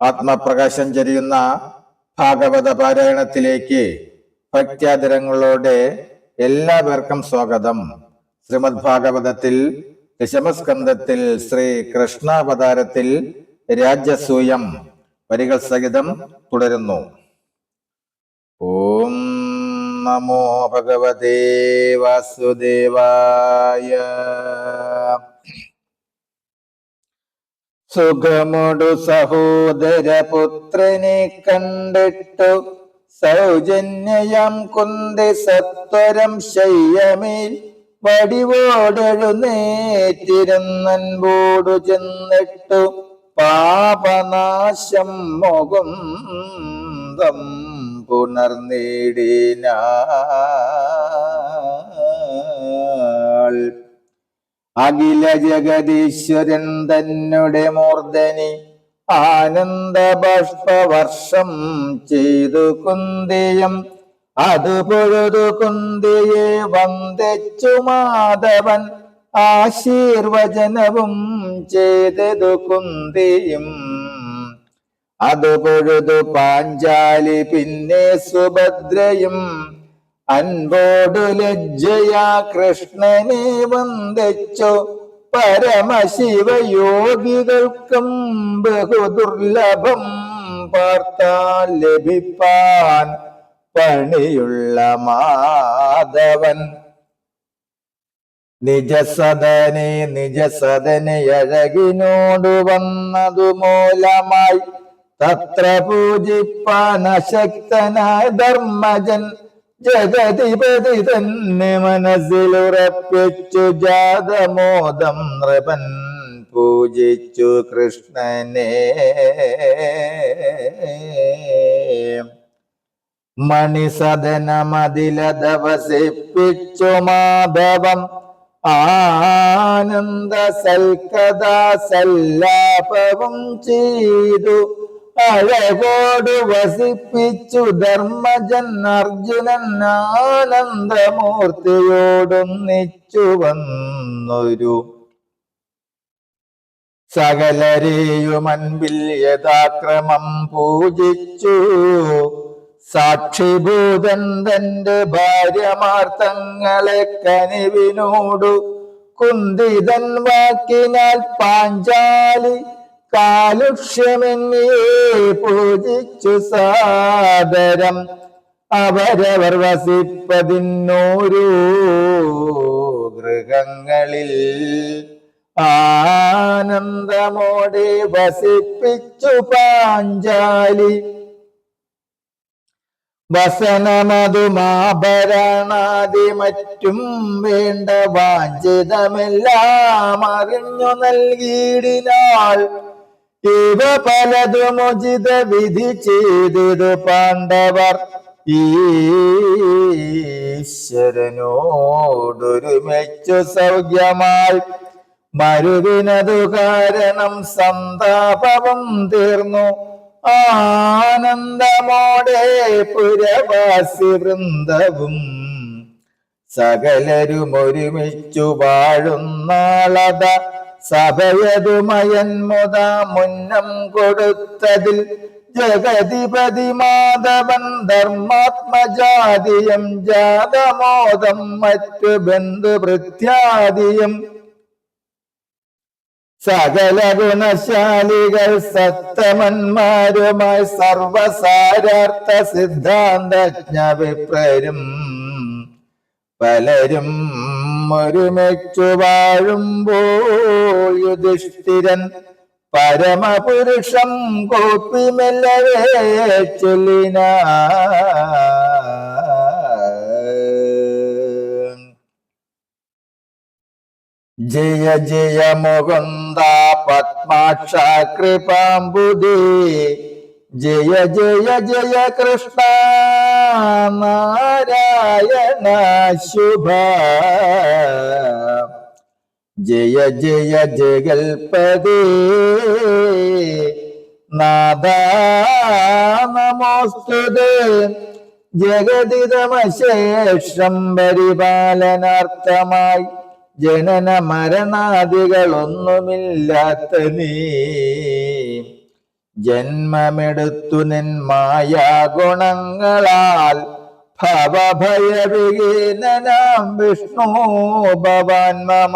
ആത്മപ്രകാശം ചരിയുന്ന ഭാഗവത പാരായണത്തിലേക്ക് ഭക്ത്യാദരങ്ങളോടെ എല്ലാവർക്കും സ്വാഗതം. ശ്രീമദ് ഭാഗവതത്തിൽ ദശമസ്കന്ധത്തിൽ ശ്രീ കൃഷ്ണാവതാരത്തിൽ രാജസൂയം വരികൾ സഹിതം തുടരുന്നു. ഓം നമോ ഭഗവതേ വാസുദേവായ. സുഖമൊടു സഹോദരപുത്രനെ കണ്ടിട്ടു. സൗജന്യം കുന്തി സത്വരം ശയ്യമേൽ വടിവോടെഴുന്നേറ്റിരുന്നൻപോടു ചെന്നിട്ടു. പാപനാശം മുകുന്ദം പുണർനീടിനാൾ അഖില ജഗദീശ്വരൻ തന്നെ മൂർധനി ആനന്ദ ബാഷ്പവർഷം ചെയ്തു കുന്തിയും. അത് പൊഴുതു കുന്തിയെ വന്ദിച്ചു മാധവൻ. ആശീർവചനവും ചെയ്തതു കുന്തിയും. അത് പൊഴുതു പാഞ്ചാലി പിന്നെ സുഭദ്രയും. അൻപോടു ലജ്ജയാ കൃഷ്ണനെ വന്ദിച്ചു. പരമശിവയോഗികൾക്കും ബഹുദുർലഭം പാർത്താൽ ലഭിപ്പാൻ പണിയുള്ള മാധവൻ. നിജസദനെ നിജസദനെ അഴകിനോടു വന്നതു മൂലമായി തത്ര പൂജിപ്പാൻ അശക്തനായ ധർമ്മജൻ. ജഗതിപതി തന്നെ മനസ്സിലുറപ്പിച്ചു ജാതമോദം നൃപൻ പൂജിച്ചു കൃഷ്ണനെ. മണിസദനമതിലധവസിപ്പിച്ചു മാധവം. ആനന്ദ സൽക്കഥാ സല്ലാപവും ചെയ്തു. അഴകോട് വസിപ്പിച്ചു ധർമ്മജൻ അർജുനൻ ആനന്ദമൂർത്തിയോടൊന്നിച്ചു വന്നൊരു സകലരെയും അൻപിൽ യഥാക്രമം പൂജിച്ചു. സാക്ഷിഭൂതൻ തന്റെ ഭാര്യമാർത്തങ്ങളെ കനിവിനോടു കുന്തിതൻ വാക്കിനാൽ പാഞ്ചാലി കാലുഷ്യമെന്നേ പൂജിച്ചു സാദരം. അവരവർ വസിപ്പതിന്നോരോ ഗൃഹങ്ങളിൽ ആനന്ദമോടെ വസിപ്പിച്ചു പാഞ്ചാലി. വസനമതുമാഭരണാദി മറ്റും വേണ്ട വാഞ്ചിതമെല്ലാം അറിഞ്ഞു നൽകിയിടിനാൾ. ഇവ പലതുമുചിത വിധി ചെയ്തതു പാണ്ഡവർ. ഈശ്വരനോടൊരുമിച്ചു സൗഖ്യമായി. മരുവിനതു കാരണം സന്താപവും തീർന്നു. ആനന്ദമോടെ പുരവാസി വൃന്ദവും സകലരും ഒരുമിച്ചു വാഴുന്നാളത. സഭയതുമയൻ മുത മുന്നം കൊടുത്തതിൽ ജഗതിപതി മാധവൻ ധർമാത്മജാതിയും ജാതമോദം മറ്റു ബന്ധുഭൃത്യാദിയും സകല ഗുണശാലികൾ സത്തമന്മാരുമായി സർവസാരാർത്ഥ സിദ്ധാന്തജ്ഞ വിപ്രരും പലരും ഒരുമിച്ചു വാഴുമ്പോൾ യുധിഷ്ഠിരൻ പരമപുരുഷം കോപ്പിമെല്ലവേ ചൊല്ലിന ജയ ജയ മുകുന്ദ പത്മാക്ഷ കൃപാംബുദി. ജയ ജയ ജയ കൃഷ്ണ നാരായണ ശുഭ. ജയ ജയ ജഗൽപദേ നാദ നമോസ്തുതേ. ജഗതിതമശേഷം പരിപാലനാർത്ഥമായി ജനന മരണാദികളൊന്നുമില്ലാത്ത നീ. ജന്മമെടുത്തു നിൻ മായാഗുണങ്ങളാൽ ഭവഭയവിഹീനനാം വിഷ്ണു ഭവാൻ മമ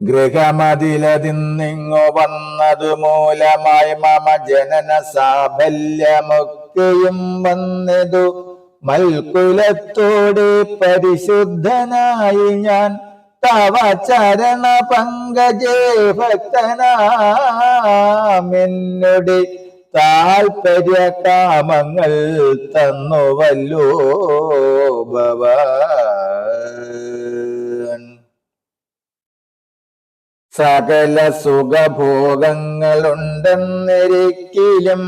ഗൃഹമതിലതിന്നിങ്ങു വന്നതു മൂലമായി മമ ജനന സാഫല്യമൊക്കെയും വന്നതു. മൽക്കുലത്തോടെ പരിശുദ്ധനായി ഞാൻ തവ ചരണ പങ്കജേ ഭക്തനാമെന്നുടെ താൽപര്യ കാമങ്ങൾ തന്നുവല്ലോ ഭവാൻ. സകല സുഖഭോഗങ്ങളുണ്ടെന്നിരിക്കലും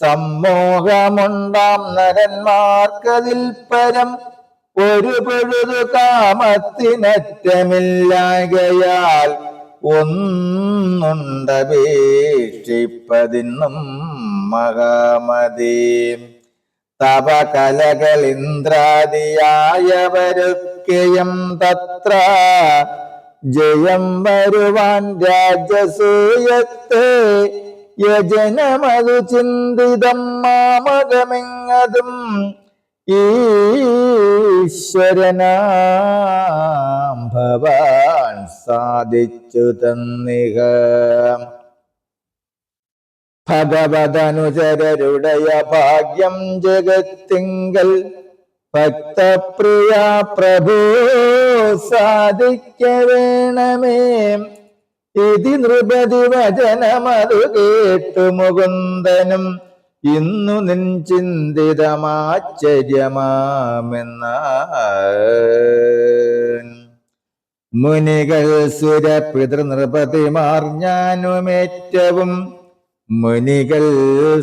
സമ്മോഹമുണ്ടാം നരന്മാർക്കതിൽ പരം. ഒരു പൊഴുതു കാമത്തിനറ്റമില്ലാകയാൽ ഒന്നുണ്ടപേക്ഷിപ്പതിന്നും മഹാമതി. തവ കലകൾ ഇന്ദ്രാദിയായവരൊക്കെയും തത്ര ജയം വരുവാൻ രാജസൂയത്തെ യജനമതു ചിന്തിതം മാമകമിങ്ങതും ഈശ്വരനാം ഭവാൻ സാധിച്ചു തന്നിക. ഭഗവതനുചരരുടയ ഭാഗ്യം ജഗത്തിങ്കൽ ഭക്തപ്രിയ പ്രഭു സാധിക്ക വേണമേ ഇതി നൃപതി വചനമതു കേട്ടു മുകുന്ദനും ഇന്നു നിൻ ചിന്തിതമാശ്ചര്യമാമെന്ന മുനികൾ സുര പിതൃനൃപതിമാർ ഞാനുമേറ്റവും മുനികൾ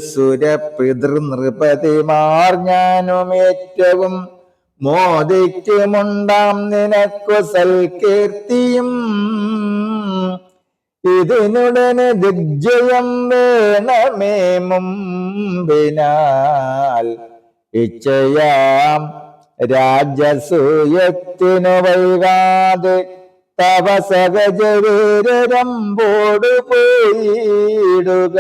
സുര പിതൃനൃപതിമാർ ഞാനുമേറ്റവും മോദിക്കുമുണ്ടാം നിനക്കു സൽകീർത്തിയും ഇതിനുടനെ ദിഗ്ജയം വേണമേ മുമ്പിനാൽ. ഇച്ഛയാം രാജസൂയത്തിനു വൈകാതെ തവ സഹജവീരരമ്പോട് പോയിടുക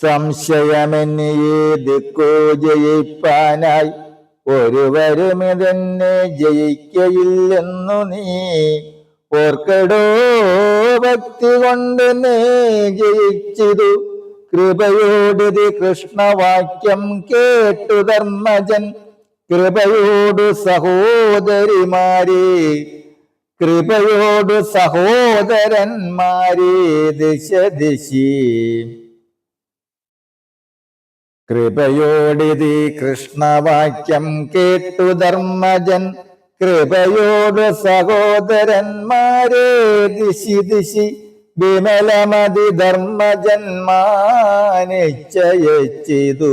സംശയമെന്നീ ദിക്കോ ജയിപ്പാനായി ഒരുവരും ഇതെന്നെ ജയിക്കയില്ലെന്നു നീ ഓർക്കടോ ഭക്തി കൊണ്ട് നേ ജയിച്ചിതു. കൃപയോടുതി കൃഷ്ണവാക്യം കേട്ടു ധർമ്മജൻ. കൃപയോടു സഹോദരിമാരെ കൃപയോടു സഹോദരന്മാരെ ദിശ ദിശി. കൃപയോടിതി കൃഷ്ണവാക്യം കേട്ടു ധർമ്മജൻ. കൃപയോട് സഹോദരന്മാരെ ദിശി ദിശി വിമലമതി ധർമ്മജന്മാനിച്ചയച്ചിതു